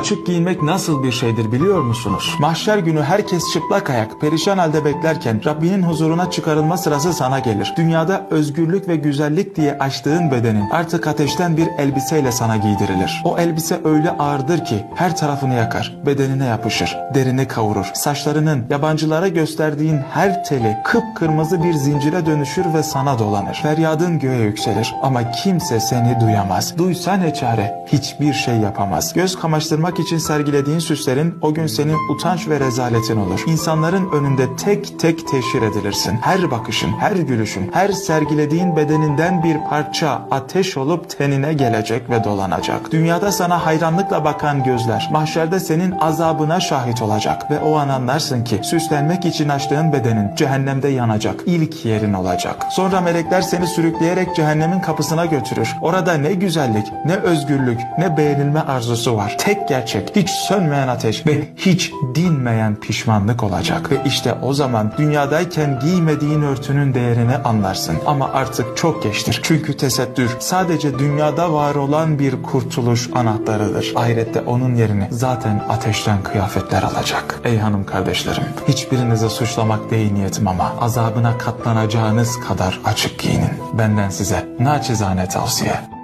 Açık giyinmek nasıl bir şeydir biliyor musunuz? Mahşer günü herkes çıplak ayak, perişan halde beklerken Rabbinin huzuruna çıkarılma sırası sana gelir. Dünyada özgürlük ve güzellik diye açtığın bedenin artık ateşten bir elbiseyle sana giydirilir. O elbise öyle ağırdır ki her tarafını yakar, bedenine yapışır, derini kavurur. Saçlarının yabancılara gösterdiğin her teli kıpkırmızı bir zincire dönüşür ve sana dolanır. Feryadın göğe yükselir ama kimse seni duyamaz. Duysa ne çare? Hiçbir şey yapamaz. Göz kamaştırmak için sergilediğin süslerin o gün senin utanç ve rezaletin olur. İnsanların önünde tek tek teşhir edilirsin. Her bakışın, her gülüşün, her sergilediğin bedeninden bir parça ateş olup tenine gelecek ve dolanacak. Dünyada sana hayranlıkla bakan gözler, mahşerde senin azabına şahit olacak ve o an anlarsın ki süslenmek için açtığın bedenin cehennemde yanacak. İlk yerin olacak. Sonra melekler seni sürükleyerek cehennemin kapısına götürür. Orada ne güzellik, ne özgürlük, ne beğenilme arzusu var. Tek gerçek, hiç sönmeyen ateş ve hiç dinmeyen pişmanlık olacak. Ve işte o zaman dünyadayken giymediğin örtünün değerini anlarsın. Ama artık çok geçtir. Çünkü tesettür sadece dünyada var olan bir kurtuluş anahtarıdır. Ahirette onun yerini zaten ateşten kıyafetler alacak. Ey hanım kardeşlerim, hiçbirinizi suçlamak değil niyetim ama azabına katlanacağınız kadar açık giyinin. Benden size naçizane tavsiye.